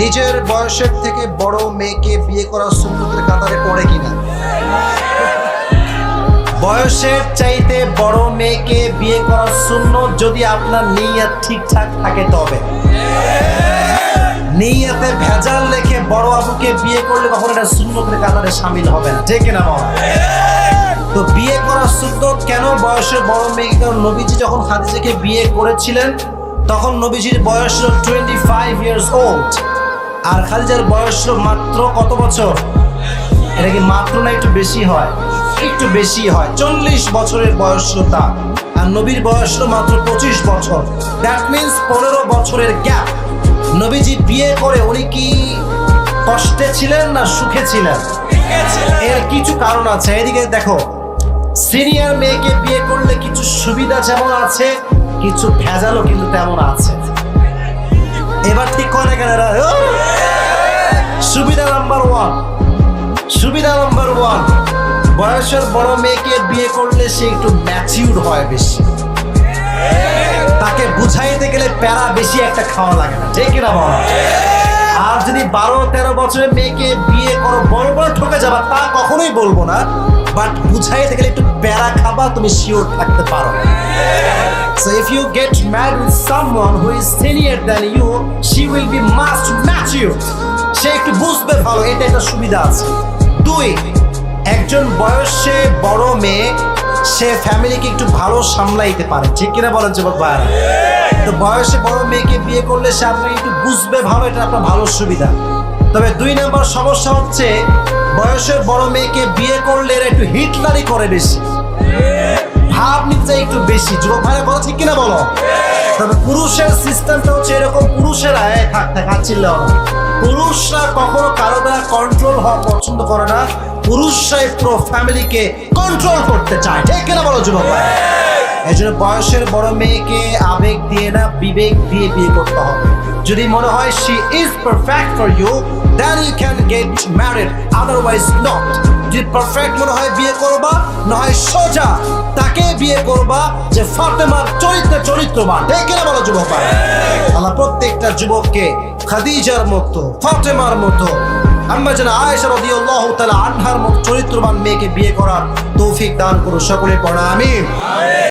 নিজের বয়সের থেকে বড় মেয়েকে বিয়ে করার সুন্নতের কাতারে পড়ে কিনা? বয়সের চাইতে বড় মেয়েকে বিয়ে করার সুন্নত যদি আপনার নিয়ত ঠিকঠাক থাকে তবে। নিয়তে ভেজাল রেখে বড় আবুকে বিয়ে করলে কখনো এটা সুন্নতের কাতারে সামিল হবে না। ঠিক না বাবা? তো বিয়ে করার সুন্নত কেন বয়সের বড় মেয়েকে? কারণ নবীজি যখন খাদিজাকে বিয়ে করেছিলেন, তখন নবীজির বয়স টোয়েন্টি ফাইভ ইয়ার্স ওল্ড আর খাদিজার বয়স মাত্র কত বছর? এটা কি মাত্র না একটু বেশি হয়? একটু বেশি হয়। চল্লিশ বছরের বয়স তার। আর নবীর বয়স মাত্র পঁচিশ বছর। দ্যাট মিনস পনেরো বছরের গ্যাপ নবীজি বিয়ে করে উনি কি কষ্টে ছিলেন না সুখে ছিলেন? এর কিছু কারণ আছে। এদিকে দেখো, সিনিয়র মেয়েকে বিয়ে করলে কিছু সুবিধা যেমন আছে, কিছু ভেজালও কিন্তু তেমন আছে। এবার ঠিক করে কেন ওয়ান সুবিধা নাম্বার ওয়ান বয়সের বড় মেয়েকে বিয়ে করলে সে একটু ম্যাচিউর হয় বেশি। তাকে বুঝাইতে গেলে প্যারা বেশি একটা খাওয়া লাগে না। ঠিক কিনা বলো? আর যদি বারো তেরো বছরের মেয়েকে বিয়ে করো বড় বড় ঠকে যাবা তা কখনোই বলব না। বাট বুঝাইতে গেলে একটু প্যারা খাবা তুমি শিওর থাকতে পারো। So if you get married with someone who is senior than you, she will be much mature. সে একটু বুঝবে ভালো এটা একটা সুবিধা আছে। দুই, একজন বয়সে বড় মেয়ে, সে ফ্যামিলিকে একটু ভালো সামলাইতে পারে। ঠিক কিনা বলেন যুবক ভাইরা তো বয়সে বড় মেয়েকে বিয়ে করলে সে আপনাকে একটু বুঝবে ভালো, এটা আপনার ভালো সুবিধা। তবে দুই নম্বর সমস্যা হচ্ছে, বয়সের বড় মেয়েকে বিয়ে করলে এরা একটু হিটলারি করে বেশি। ভাব নিতে একটু বেশি। যুবক ভাইরা বলো ঠিক কিনা বলো? তবে পুরুষের সিস্টেমটা হচ্ছে এরকম, পুরুষেরা থাক থাক হাঁচিল্লা পুরুষরা কখনো কারও দ্বারা কন্ট্রোল হওয়া পছন্দ করে না। পুরুষরাই পুরো ফ্যামিলিকে কন্ট্রোল করতে চায়। ঠিক কিনা বলো যুবক এই জন্য বয়সের বড় মেয়েকে আবেগ দিয়ে না বিবেক দিয়ে বিয়ে করতে হবে। যদি মনে হয় she is perfect for you then you can get married otherwise not যদি পারফেক্ট মনে হয় বিয়ে করবা না হয় সোজা তাকে বিয়ে করবা যে ফাতেমার চরিত্রে চরিত্রবান। ঠিক কিনা বলো যুবক আল্লাহ প্রত্যেকটা যুবককে খাদিজার মতো, ফাতেমার মতো। আমরা যেন আয়েশা আল্লাহ তালা আনহার মতো চরিত্রবান মেয়েকে বিয়ে করার তৌফিক দান করো সকলে পড়া, আমিন।